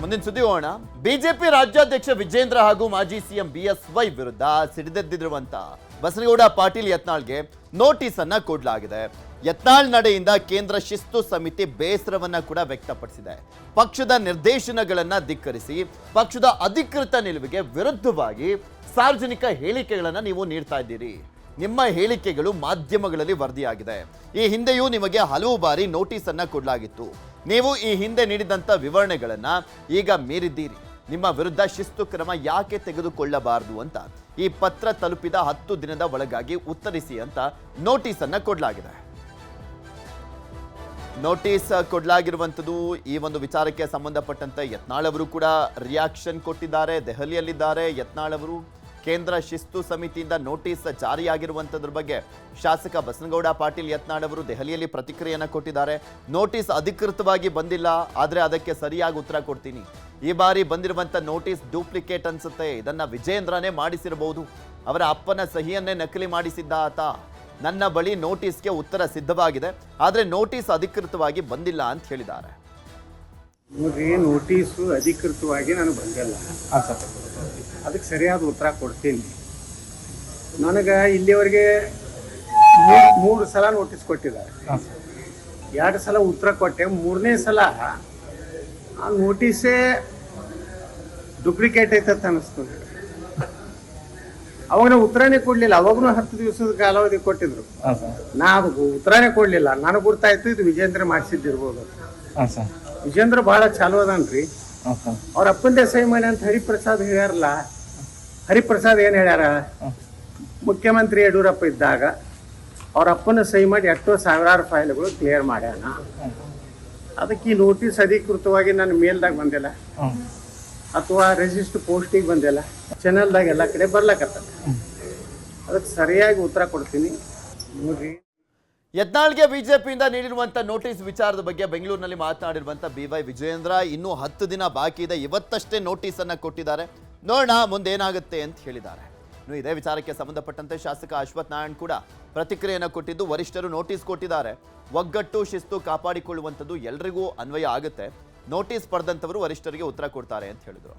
ಮುಂದಿನ ಸುದ್ದಿ ಹೋಗೋಣ. ಬಿಜೆಪಿ ರಾಜ್ಯಾಧ್ಯಕ್ಷ ವಿಜೇಂದ್ರ ಹಾಗೂ ಮಾಜಿ ಸಿಎಂ ಬಿಎಸ್ವೈ ವಿರುದ್ಧ ಸಿಡಿದೆದ್ದಿರುವಂತ ಬಸನಗೌಡ ಪಾಟೀಲ್ ಯತ್ನಾಳ್ಗೆ ನೋಟಿಸ್ ಅನ್ನ ಕೊಡಲಾಗಿದೆ. ಯತ್ನಾಳ್ ನಡೆಯಿಂದ ಕೇಂದ್ರ ಶಿಸ್ತು ಸಮಿತಿ ಬೇಸರವನ್ನ ಕೂಡ ವ್ಯಕ್ತಪಡಿಸಿದೆ. ಪಕ್ಷದ ನಿರ್ದೇಶನಗಳನ್ನ ಧಿಕ್ಕರಿಸಿ, ಪಕ್ಷದ ಅಧಿಕೃತ ನಿಲುವಿಗೆ ವಿರುದ್ಧವಾಗಿ ಸಾರ್ವಜನಿಕ ಹೇಳಿಕೆಗಳನ್ನ ನೀವು ನೀಡ್ತಾ ಇದ್ದೀರಿ. ನಿಮ್ಮ ಹೇಳಿಕೆಗಳು ಮಾಧ್ಯಮಗಳಲ್ಲಿ ವರದಿಯಾಗಿದೆ. ಈ ಹಿಂದೆಯೂ ನಿಮಗೆ ಹಲವು ಬಾರಿ ನೋಟಿಸ್ ಅನ್ನ ಕೊಡಲಾಗಿತ್ತು. ನೀವು ಈ ಹಿಂದೆ ನೀಡಿದಂಥ ವಿವರಣೆಗಳನ್ನು ಈಗ ಮೀರಿದ್ದೀರಿ. ನಿಮ್ಮ ವಿರುದ್ಧ ಶಿಸ್ತು ಕ್ರಮ ಯಾಕೆ ತೆಗೆದುಕೊಳ್ಳಬಾರದು ಅಂತ ಈ ಪತ್ರ ತಲುಪಿದ ಹತ್ತು ದಿನದ ಒಳಗಾಗಿ ಉತ್ತರಿಸಿ ಅಂತ ನೋಟಿಸ್ ಅನ್ನ ಕೊಡಲಾಗಿದೆ. ನೋಟಿಸ್ ಕೊಡಲಾಗಿರುವಂಥದ್ದು ಈ ಒಂದು ವಿಚಾರಕ್ಕೆ ಸಂಬಂಧಪಟ್ಟಂತೆ ಯತ್ನಾಳ್ ಅವರು ಕೂಡ ರಿಯಾಕ್ಷನ್ ಕೊಟ್ಟಿದ್ದಾರೆ. ದೆಹಲಿಯಲ್ಲಿದ್ದಾರೆ. ಯತ್ನಾಳ್ ಅವರು ಕೇಂದ್ರ ಶಿಸ್ತು ಸಮಿತಿಯಿಂದ ನೋಟಿಸ್ ಜಾರಿಯಾಗಿರುವಂಥದ್ರ ಬಗ್ಗೆ ಶಾಸಕ ಬಸನಗೌಡ ಪಾಟೀಲ್ ಯತ್ನಾಳ್ ಅವರು ದೆಹಲಿಯಲ್ಲಿ ಪ್ರತಿಕ್ರಿಯೆಯನ್ನು ಕೊಟ್ಟಿದ್ದಾರೆ. ನೋಟಿಸ್ ಅಧಿಕೃತವಾಗಿ ಬಂದಿಲ್ಲ, ಆದರೆ ಅದಕ್ಕೆ ಸರಿಯಾಗಿ ಉತ್ತರ ಕೊಡ್ತೀನಿ. ಈ ಬಾರಿ ಬಂದಿರುವಂಥ ನೋಟಿಸ್ ಡೂಪ್ಲಿಕೇಟ್ ಅನ್ಸುತ್ತೆ, ಇದನ್ನ ವಿಜೇಂದ್ರನೇ ಮಾಡಿಸಿರಬಹುದು ಅವರ ಅಪ್ಪನ ಸಹಿಯನ್ನೇ ನಕಲಿ ಮಾಡಿಸಿದ್ದ ಆತ. ನನ್ನ ಬಳಿ ನೋಟಿಸ್ಗೆ ಉತ್ತರ ಸಿದ್ಧವಾಗಿದೆ, ಆದರೆ ನೋಟಿಸ್ ಅಧಿಕೃತವಾಗಿ ಬಂದಿಲ್ಲ ಅಂತ ಹೇಳಿದ್ದಾರೆ. ನೋಡ್ರಿ ನೋಟಿಸು ಅಧಿಕೃತವಾಗಿ ನನಗೆ ಬಂದಿಲ್ಲ. ಅದಕ್ಕೆ ಸರಿಯಾದ ಉತ್ತರ ಕೊಡ್ತೀನಿ. ನನಗೆ ಇಲ್ಲಿವರೆಗೆ ಮೂರು ಸಲ ನೋಟಿಸ್ ಕೊಟ್ಟಿದ್ದಾರೆ. ಎರಡು ಸಲ ಉತ್ತರ ಕೊಟ್ಟೆ ಮೂರನೇ ಸಲ ಆ ನೋಟಿಸೇ ಡುಪ್ಲಿಕೇಟ್ ಐತಂತ ನನಗೆ. ಅವಾಗ ನಾವು ಉತ್ತರನೇ ಕೊಡ್ಲಿಲ್ಲ ಅವಾಗೂ ಹತ್ತು ದಿವಸದ ಕಾಲಾವಧಿ ಕೊಟ್ಟಿದ್ರು. ನಾ ಅದಕ್ಕೆ ಉತ್ತರನೇ ಕೊಡಲಿಲ್ಲ. ನನಗೆ ಗೊತ್ತಾಯ್ತು ಇದು ವಿಜೇಂದ್ರ ಮಾಡಿಸಿದ್ದಿರ್ಬೋದು ಹಾಂ ಸರ್. ವಿಜೇಂದ್ರ ಬಹಳ ಚಾಲು ಅದಾನ್ರಿ. ಅವ್ರ ಅಪ್ಪಂದೇ ಸಹಿ ಮನೆ ಅಂತ ಹರಿಪ್ರಸಾದ್ ಹೇಳ್ಯಾರಲ್ಲ ಹರಿಪ್ರಸಾದ್ ಏನ್ ಹೇಳ್ಯಾರ? ಮುಖ್ಯಮಂತ್ರಿ ಯಡಿಯೂರಪ್ಪ ಇದ್ದಾಗ ಅವ್ರ ಅಪ್ಪನ ಸಹಿ ಮಾಡಿ ಎಷ್ಟೋ ಸಾವಿರಾರು ಫೈಲ್ಗಳು ಕ್ಲಿಯರ್ ಮಾಡ್ಯಾನ. ಅದಕ್ಕೆ ಈ ನೋಟಿಸ್ ಅಧಿಕೃತವಾಗಿ ನನ್ನ ಮೇಲ್ದಾಗ ಬಂದಿಲ್ಲ. ಅಥವಾ ರಿಜಿಸ್ಟರ್ ಪೋಸ್ಟಿಗೆ ಬಂದಿಲ್ಲ. ಚಾನಲ್ದಾಗ ಎಲ್ಲ ಕಡೆ ಬರ್ಲಾಕತ್ತ ಅದಕ್ಕೆ ಸರಿಯಾಗಿ ಉತ್ತರ ಕೊಡ್ತೀನಿ. ನೋಡ್ರಿ. ಯತ್ನಾಳ್ಗೆ ಬಿಜೆಪಿಯಿಂದ ನೀಡಿರುವಂಥ ನೋಟಿಸ್ ವಿಚಾರದ ಬಗ್ಗೆ ಬೆಂಗಳೂರಿನಲ್ಲಿ ಮಾತನಾಡಿರುವಂಥ ಬಿ ವೈ ವಿಜಯೇಂದ್ರ ಇನ್ನೂ ಹತ್ತು ದಿನ ಬಾಕಿ ಇದೆ. ಇವತ್ತಷ್ಟೇ ನೋಟಿಸ್ ಅನ್ನ ಕೊಟ್ಟಿದ್ದಾರೆ. ನೋಡೋಣ ಮುಂದೇನಾಗುತ್ತೆ ಅಂತ ಹೇಳಿದ್ದಾರೆ. ಇನ್ನು ಇದೇ ವಿಚಾರಕ್ಕೆ ಸಂಬಂಧಪಟ್ಟಂತೆ ಶಾಸಕ ಅಶ್ವಥ್ ನಾರಾಯಣ್ ಕೂಡ ಪ್ರತಿಕ್ರಿಯೆಯನ್ನು ಕೊಟ್ಟಿದ್ದು, ವರಿಷ್ಠರು ನೋಟಿಸ್ ಕೊಟ್ಟಿದ್ದಾರೆ. ಒಗ್ಗಟ್ಟು, ಶಿಸ್ತು ಕಾಪಾಡಿಕೊಳ್ಳುವಂಥದ್ದು ಎಲ್ರಿಗೂ ಅನ್ವಯ ಆಗುತ್ತೆ. ನೋಟಿಸ್ ಪಡೆದಂಥವರು ವರಿಷ್ಠರಿಗೆ ಉತ್ತರ ಕೊಡ್ತಾರೆ ಅಂತ ಹೇಳಿದರು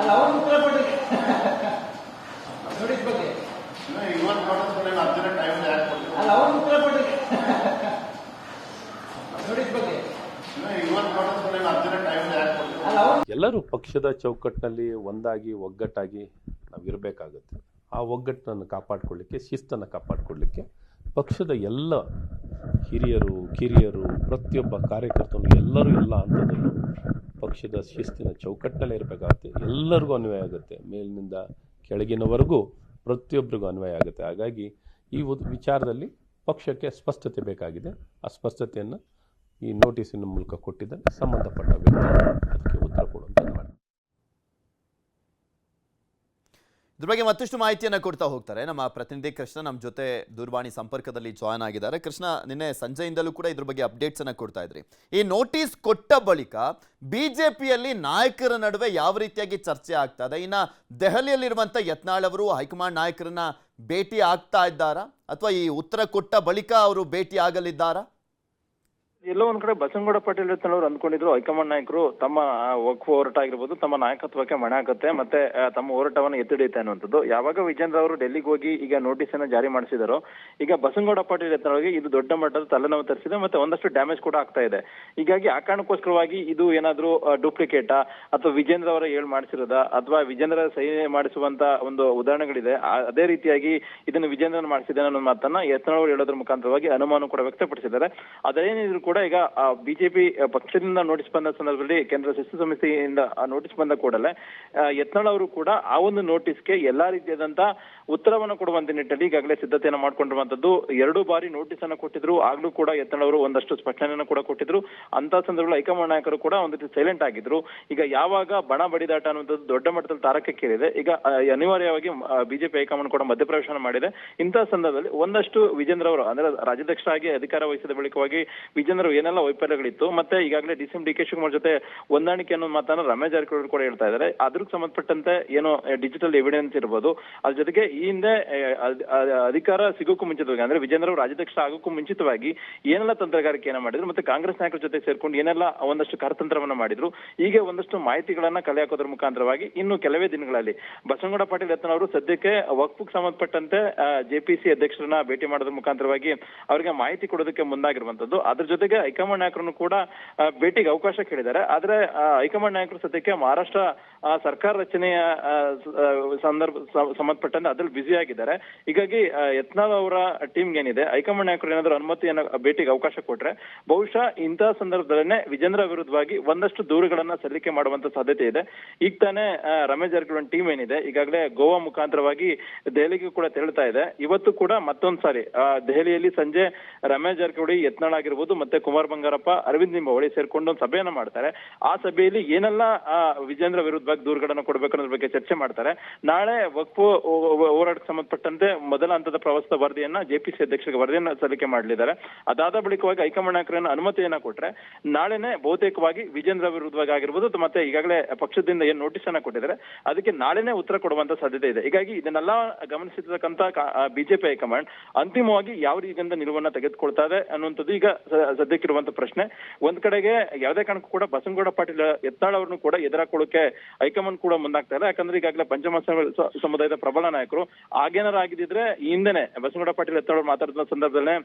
ಅಲ್ಲ ಅವ್ರು ಉತ್ತರ ಕೊಡ್ರಿ ನೋಟಿಸ್ ಬಗ್ಗೆ ಅಲ್ಲ ಅವ್ರು ಉತ್ತರ ಕೊಡ್ರಿ ನೋಟಿಸ್ ಬಗ್ಗೆ. ಅಲ್ಲ ಅವ್ರು ಎಲ್ಲರೂ ಪಕ್ಷದ ಚೌಕಟ್ಟಿನಲ್ಲಿ ಒಂದಾಗಿ ಒಗ್ಗಟ್ಟಾಗಿ ನಾವು ಇರಬೇಕಾಗುತ್ತೆ. ಆ ಒಗ್ಗಟ್ಟನ್ನು ಕಾಪಾಡಿಕೊಳ್ಳಿಕ್ಕೆ ಶಿಸ್ತನ್ನು ಕಾಪಾಡಿಕೊಳ್ಳಿಕ್ಕೆ ಪಕ್ಷದ ಎಲ್ಲ ಹಿರಿಯರು ಕಿರಿಯರು ಪ್ರತಿಯೊಬ್ಬ ಕಾರ್ಯಕರ್ತರು ಎಲ್ಲರೂ ಎಲ್ಲ ಹಂತದಲ್ಲೂ ಪಕ್ಷದ ಶಿಸ್ತಿನ ಚೌಕಟ್ಟಿನಲ್ಲೇ ಇರಬೇಕಾಗುತ್ತೆ. ಎಲ್ಲರಿಗೂ ಅನ್ವಯ ಆಗುತ್ತೆ. ಮೇಲಿನಿಂದ ಕೆಳಗಿನವರೆಗೂ ಪ್ರತಿಯೊಬ್ಬರಿಗೂ ಅನ್ವಯ ಆಗುತ್ತೆ. ಹಾಗಾಗಿ ಈ ವಿಚಾರದಲ್ಲಿ ಪಕ್ಷಕ್ಕೆ ಸ್ಪಷ್ಟತೆ ಬೇಕಾಗಿದೆ. ಆ ಸ್ಪಷ್ಟತೆಯನ್ನು ಈ ನೋಟಿಸಿನ ಮೂಲಕ ಕೊಟ್ಟಿದ್ದರೆ ಸಂಬಂಧಪಟ್ಟ ವ್ಯಕ್ತಿ ಅದಕ್ಕೆ ಉತ್ತರ ಕೊಡುವಂತೆ ಮಾಡಿ ಇದ್ರ ಬಗ್ಗೆ ಮತ್ತಷ್ಟು ಮಾಹಿತಿಯನ್ನು ಕೊಡ್ತಾ ಹೋಗ್ತಾರೆ. ನಮ್ಮ ಪ್ರತಿನಿಧಿ ಕೃಷ್ಣ ನಮ್ಮ ಜೊತೆ ದೂರವಾಣಿ ಸಂಪರ್ಕದಲ್ಲಿ ಜಾಯ್ನ್ ಆಗಿದ್ದಾರೆ. ಕೃಷ್ಣ, ನಿನ್ನೆ ಸಂಜೆಯಿಂದಲೂ ಕೂಡ ಇದ್ರ ಬಗ್ಗೆ ಅಪ್ಡೇಟ್ಸ್ ಅನ್ನ ಕೊಡ್ತಾ ಇದ್ರಿ. ಈ ನೋಟಿಸ್ ಕೊಟ್ಟ ಬಳಿಕ ಬಿಜೆಪಿಯಲ್ಲಿ ನಾಯಕರ ನಡುವೆ ಯಾವ ರೀತಿಯಾಗಿ ಚರ್ಚೆ ಆಗ್ತಾ ಇದೆ? ಇನ್ನ ದೆಹಲಿಯಲ್ಲಿರುವಂತ ಯತ್ನಾಳ್ ಅವರು ಹೈಕಮಾಂಡ್ ನಾಯಕರನ್ನ ಭೇಟಿ ಆಗ್ತಾ ಇದ್ದಾರಾ? ಅಥವಾ ಈ ಉತ್ತರ ಕೊಟ್ಟ ಬಳಿಕ ಅವರು ಭೇಟಿ ಆಗಲಿದ್ದಾರಾ? ಎಲ್ಲೋ ಒಂದ್ ಕಡೆ ಬಸನಗೌಡ ಪಾಟೀಲ್ ಅವರು ಅಂದ್ಕೊಂಡಿದ್ರು. ಹೈಕಮಾಂಡ್ ನಾಯಕರು ತಮ್ಮ ವಕ್ ಹೋರಾಟ ಆಗಿರ್ಬೋದು, ತಮ್ಮ ನಾಯಕತ್ವಕ್ಕೆ ಮಣೆ ಹಾಕುತ್ತೆ, ಮತ್ತೆ ತಮ್ಮ ಹೋರಾಟವನ್ನು ಎತ್ತಿಡಿಯುತ್ತೆ ಅನ್ನುವಂಥದ್ದು ಯಾವಾಗ ವಿಜೇಂದ್ರ ಅವರು ಡೆಲ್ಲಿಗೆ ಹೋಗಿ ಈಗ ನೋಟಿಸ್ ಅನ್ನ ಜಾರಿ ಮಾಡಿಸಿದಾರೋ, ಈಗ ಬಸನಗೌಡ ಪಾಟೀಲ್ ಅವರಿಗೆ ಇದು ದೊಡ್ಡ ಮಟ್ಟದ ತಲೆನೋವು ತರಿಸಿದೆ, ಮತ್ತೆ ಒಂದಷ್ಟು ಡ್ಯಾಮೇಜ್ ಕೂಡ ಆಗ್ತಾ ಇದೆ. ಹೀಗಾಗಿ ಆ ಕಾರಣಕ್ಕೋಸ್ಕರವಾಗಿ ಇದು ಏನಾದ್ರೂ ಡೂಪ್ಲಿಕೇಟಾ ಅಥವಾ ವಿಜೇಂದ್ರ ಅವರ ಹೇಳ್ ಮಾಡಿಸಿರೋದ, ಅಥವಾ ವಿಜೇಂದ್ರ ಸಹಿ ಮಾಡಿಸುವಂತ ಒಂದು ಉದಾಹರಣೆಗಳಿದೆ ಅದೇ ರೀತಿಯಾಗಿ ಇದನ್ನು ವಿಜೇಂದ್ರನ್ ಮಾಡಿಸಿದೆ ಅನ್ನೋ ಮಾತನ್ನ ಯತ್ನಾಳ್ ಅವರು ಹೇಳೋದ್ರ ಮುಖಾಂತರವಾಗಿ ಅನುಮಾನ ಕೂಡ ವ್ಯಕ್ತಪಡಿಸಿದ್ದಾರೆ. ಅದೇನಿದ್ರು ಕೂಡ ಈಗ ಬಿಜೆಪಿ ಪಕ್ಷದಿಂದ ನೋಟಿಸ್ ಬಂದ ಸಂದರ್ಭದಲ್ಲಿ ಕೇಂದ್ರ ಶಿಸ್ತು ಸಮಿತಿಯಿಂದ ನೋಟಿಸ್ ಬಂದ ಕೂಡಲೇ ಯತ್ನಾಳ್ ಅವರು ಕೂಡ ಆ ಒಂದು ನೋಟಿಸ್ಗೆ ಎಲ್ಲಾ ರೀತಿಯಾದಂತಹ ಉತ್ತರವನ್ನು ಕೊಡುವಂತ ನಿಟ್ಟಿನಲ್ಲಿ ಈಗಾಗಲೇ ಸಿದ್ಧತೆಯನ್ನು ಮಾಡಿಕೊಂಡಿರುವಂತದ್ದು. ಎರಡು ಬಾರಿ ನೋಟಿಸ್ ಅನ್ನು ಕೊಟ್ಟಿದ್ರು. ಆಗ್ಲೂ ಕೂಡ ಯತ್ನಾಳ್ ಅವರು ಒಂದಷ್ಟು ಸ್ಪಷ್ಟನೆಯನ್ನು ಕೂಡ ಕೊಟ್ಟಿದ್ರು. ಅಂತ ಸಂದರ್ಭದಲ್ಲಿ ಹೈಕಮಾಂಡ್ ನಾಯಕರು ಕೂಡ ಒಂದು ರೀತಿ ಸೈಲೆಂಟ್ ಆಗಿದ್ರು. ಈಗ ಯಾವಾಗ ಬಣ ಬಡಿದಾಟ ಅನ್ನುವಂಥದ್ದು ದೊಡ್ಡ ಮಟ್ಟದಲ್ಲಿ ತಾರಕಕ್ಕೇರಿದೆ. ಈಗ ಅನಿವಾರ್ಯವಾಗಿ ಬಿಜೆಪಿ ಹೈಕಮಾಂಡ್ ಕೂಡ ಮಧ್ಯಪ್ರವೇಶ ಮಾಡಿದೆ. ಇಂತಹ ಸಂದರ್ಭದಲ್ಲಿ ಒಂದಷ್ಟು ವಿಜೇಂದ್ರ ಅವರು, ಅಂದ್ರೆ ರಾಜ್ಯಾಧ್ಯಕ್ಷರಾಗಿ ಅಧಿಕಾರ ವಹಿಸಿದ ಬಳಿಕವಾಗಿ ವಿಜೇಂದ್ರ ವಿಜೇಂದ್ರ ಏನೆಲ್ಲ ವೈಫಲ್ಯಗಳಿತ್ತು, ಮತ್ತೆ ಈಗಾಗಲೇ D C M D K Shivakumar ಜೊತೆ ಹೊಂದಾಣಿಕೆ ಅನ್ನೋ ಮಾತನ್ನ ರಮೇಶ್ ಜಾರಕಿಹೊಳಿ ಕೂಡ ಹೇಳ್ತಾ ಇದ್ದಾರೆ. ಅದಕ್ಕೆ ಸಂಬಂಧಪಟ್ಟಂತೆ ಏನೋ ಡಿಜಿಟಲ್ ಎವಿಡೆನ್ಸ್ ಇರ್ಬೋದು. ಅದ್ರ ಜೊತೆಗೆ ಈ ಹಿಂದೆ ಅಧಿಕಾರ ಸಿಗೋಕ್ಕೂ ಮುಂಚಿತವಾಗಿ, ಅಂದ್ರೆ ವಿಜೇಂದ್ರ ಅವರು ರಾಜ್ಯಾಧ್ಯಕ್ಷ ಆಗೋಕ್ಕೂ ಮುಂಚಿತವಾಗಿ ಏನೆಲ್ಲ ತಂತ್ರಗಾರಿಕೆಯನ್ನ ಮಾಡಿದ್ರು, ಮತ್ತೆ ಕಾಂಗ್ರೆಸ್ ನಾಯಕರ ಜೊತೆ ಸೇರ್ಕೊಂಡು ಏನೆಲ್ಲ ಒಂದಷ್ಟು ಕಾರತಂತ್ರವನ್ನು ಮಾಡಿದ್ರು, ಹೀಗೆ ಒಂದಷ್ಟು ಮಾಹಿತಿಗಳನ್ನ ಕಲೆ ಹಾಕೋದ್ರ ಮುಖಾಂತರವಾಗಿ ಇನ್ನು ಕೆಲವೇ ದಿನಗಳಲ್ಲಿ ಬಸವನಗೌಡ ಪಾಟೀಲ್ ಯತ್ನ ಅವರು ಸದ್ಯಕ್ಕೆ ವಕ್ಫ್ಗೆ ಸಂಬಂಧಪಟ್ಟಂತೆ ಜೆಪಿಸಿ ಅಧ್ಯಕ್ಷರನ್ನ ಭೇಟಿ ಮಾಡೋದ್ರ ಮುಖಾಂತರವಾಗಿ ಅವರಿಗೆ ಮಾಹಿತಿ ಕೊಡೋದಕ್ಕೆ ಮುಂದಾಗಿರುವಂತದ್ದು. ಅದ್ರ ಜೊತೆಗೆ ಹೈಕಮಾಂಡ್ ನಾಯಕರನ್ನು ಕೂಡ ಭೇಟಿಗೆ ಅವಕಾಶ ಕೇಳಿದ್ದಾರೆ. ಆದ್ರೆ ಹೈಕಮಾಂಡ್ ನಾಯಕರು ಸದ್ಯಕ್ಕೆ ಮಹಾರಾಷ್ಟ್ರ ಸರ್ಕಾರ ರಚನೆಯ ಸಂದರ್ಭ ಸಂಬಂಧಪಟ್ಟಂತೆ ಅದ್ರಲ್ಲಿ ಬ್ಯುಸಿ ಆಗಿದ್ದಾರೆ. ಹೀಗಾಗಿ ಯತ್ನಾಲ್ ಅವರ ಟೀಮ್ ಏನಿದೆ ಹೈಕಮಾಂಡ್ ನಾಯಕರು ಏನಾದ್ರು ಅನುಮತಿಯನ್ನು ಭೇಟಿಗೆ ಅವಕಾಶ ಕೊಟ್ರೆ ಬಹುಶಃ ಇಂತಹ ಸಂದರ್ಭದಲ್ಲೇ ವಿಜೇಂದ್ರ ವಿರುದ್ಧವಾಗಿ ಒಂದಷ್ಟು ದೂರುಗಳನ್ನ ಸಲ್ಲಿಕೆ ಮಾಡುವಂತ ಸಾಧ್ಯತೆ ಇದೆ. ಈಗ ತಾನೇ ರಮೇಶ್ ಜಾರಕಿಹೊಳಿ ಟೀಮ್ ಏನಿದೆ ಈಗಾಗಲೇ ಗೋವಾ ಮುಖಾಂತರವಾಗಿ ದೆಹಲಿಗೆ ಕೂಡ ತೆರಳ್ತಾ ಇದೆ. ಇವತ್ತು ಕೂಡ ಮತ್ತೊಂದ್ ಸಾರಿ ಆ, ದೆಹಲಿಯಲ್ಲಿ ಸಂಜೆ ರಮೇಶ್ ಜಾರಕಿಹೊಳಿ ಯತ್ನಾಳ್ ಆಗಿರ್ಬೋದು ಮತ್ತೆ ಕುಮಾರ್ ಬಂಗಾರಪ್ಪ, ಅರವಿಂದ್ ನಿಂಬಾವಳಿ ಸೇರ್ಕೊಂಡು ಒಂದು ಸಭೆಯನ್ನ ಮಾಡ್ತಾರೆ. ಆ ಸಭೆಯಲ್ಲಿ ಏನೆಲ್ಲ ವಿಜೇಂದ್ರ ವಿರುದ್ಧವಾಗಿ ದೂರುಗಳನ್ನು ಕೊಡಬೇಕು ಅನ್ನೋದ್ರ ಬಗ್ಗೆ ಚರ್ಚೆ ಮಾಡ್ತಾರೆ. ನಾಳೆ ವಕ್ಫ್ ಹೋರಾಟಕ್ಕೆ ಸಂಬಂಧಪಟ್ಟಂತೆ ಮೊದಲ ಹಂತದ ಪ್ರವಾಸದ ವರದಿಯನ್ನ ಜೆಪಿಸಿ ಅಧ್ಯಕ್ಷರಿಗೆ ವರದಿಯನ್ನ ಸಲ್ಲಿಕೆ ಮಾಡಲಿದ್ದಾರೆ. ಅದಾದ ಬಳಿಕವಾಗಿ ಹೈಕಮಾಂಡ್ ಅನುಮತಿಯನ್ನ ಕೊಟ್ರೆ ನಾಳೆನೆ ಬಹುತೇಕವಾಗಿ ವಿಜೇಂದ್ರ ವಿರುದ್ಧವಾಗಿ ಆಗಿರ್ಬೋದು ಮತ್ತೆ ಈಗಾಗಲೇ ಪಕ್ಷದಿಂದ ಏನ್ ನೋಟಿಸ್ ಅನ್ನ ಕೊಟ್ಟಿದ್ದಾರೆ, ಅದಕ್ಕೆ ನಾಳೆನೆ ಉತ್ತರ ಕೊಡುವಂತ ಸಾಧ್ಯತೆ ಇದೆ. ಹೀಗಾಗಿ ಇದನ್ನೆಲ್ಲ ಗಮನಿಸಿರ್ತಕ್ಕಂತ ಬಿಜೆಪಿ ಹೈಕಮಾಂಡ್ ಅಂತಿಮವಾಗಿ ಯಾವ ರೀತಿಯಿಂದ ನಿಲುವನ್ನ ತೆಗೆದುಕೊಳ್ತಾರೆ ಅನ್ನುವಂಥದ್ದು ಈಗ ಸದ್ಯಕ್ಕಿರುವಂತ ಪ್ರಶ್ನೆ. ಒಂದ್ ಕಡೆಗೆ ಯಾವುದೇ ಕಾರಣಕ್ಕೂ ಕೂಡ ಬಸನಗೌಡ ಪಾಟೀಲ್ ಯತ್ನಾಳ್ ಅವ್ರನ್ನು ಕೂಡ ಎದುರಾಕೊಳ್ಳೋಕೆ ಹೈಕಮಾಂಡ್ ಕೂಡ ಮುಂದಾಗ್ತಾ ಇಲ್ಲ. ಯಾಕಂದ್ರೆ ಈಗಾಗಲೇ ಪಂಚಮ ಸಮುದಾಯದ ಪ್ರಬಲ ನಾಯಕರು. ಆಗೇನಾರ ಆಗಿದ್ರೆ ಹಿಂದೆನೆ ಬಸನಗೌಡ ಪಾಟೀಲ್ ಅವ್ರು ಮಾತಾಡಿದ ಸಂದರ್ಭದಲ್ಲೇ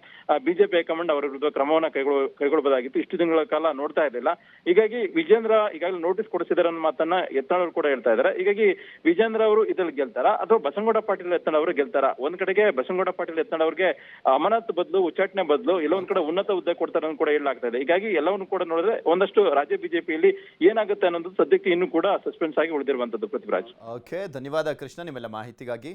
ಬಿಜೆಪಿ ಹೈಕಮಾಂಡ್ ಅವರ ವಿರುದ್ಧ ಕ್ರಮವನ್ನ ಕೈಗೊಳ್ಳ ಕೈಗೊಳ್ಳಬಹುದಾಗಿತ್ತು ಇಷ್ಟು ದಿನಗಳ ಕಾಲ ನೋಡ್ತಾ ಇರಲಿಲ್ಲ ಹೀಗಾಗಿ ವಿಜೇಂದ್ರ ಈಗಾಗಲೇ ನೋಟಿಸ್ ಕೊಡಿಸಿದಾರೆ ಅನ್ನೋ ಮಾತನ್ನ ಯತ್ನಾಳ್ ಕೂಡ ಹೇಳ್ತಾ ಇದ್ದಾರೆ. ಹೀಗಾಗಿ ವಿಜೇಂದ್ರ ಅವರು ಇದ್ರಲ್ಲಿ ಗೆಲ್ತಾರ? ಅಥವಾ ಬಸನಗೌಡ ಪಾಟೀಲ್ ಯತ್ನಾಳ್ ಅವರು ಗೆಲ್ತಾರ? ಒಂದ್ ಕಡೆಗೆ ಬಸನಗೌಡ ಪಾಟೀಲ್ ಯತ್ನಾಳ್ ಅವರಿಗೆ ಅಮಾನತ್ ಬದಲು ಉಚ್ಚಾಟನೆ ಬದಲು ಎಲ್ಲೋ ಒಂದ್ ಕಡೆ ಉನ್ನತ ಹುದ್ದೆ ಕೊಡ್ತಾರೆ ಕೂಡ ಹೇಳಲಾಗ್ತಾ ಇದೆ ಹೀಗಾಗಿ ಎಲ್ಲವನ್ನು ಕೂಡ ನೋಡಿದ್ರೆ ಒಂದಷ್ಟು ರಾಜ್ಯ ಬಿಜೆಪಿಯಲ್ಲಿ ಏನಾಗುತ್ತೆ ಅನ್ನೋದು ಸದ್ಯಕ್ಕೆ ಇನ್ನೂ ಕೂಡ ಸಸ್ಪೆನ್ಸ್ ಆಗಿ ಉಳಿದಿರುವಂತದ್ದು ಪೃಥ್ವಿರಾಜ್. ಓಕೆ ಧನ್ಯವಾದ ಕೃಷ್ಣ, ನಿಮ್ಮೆಲ್ಲ ಮಾಹಿತಿಗಾಗಿ.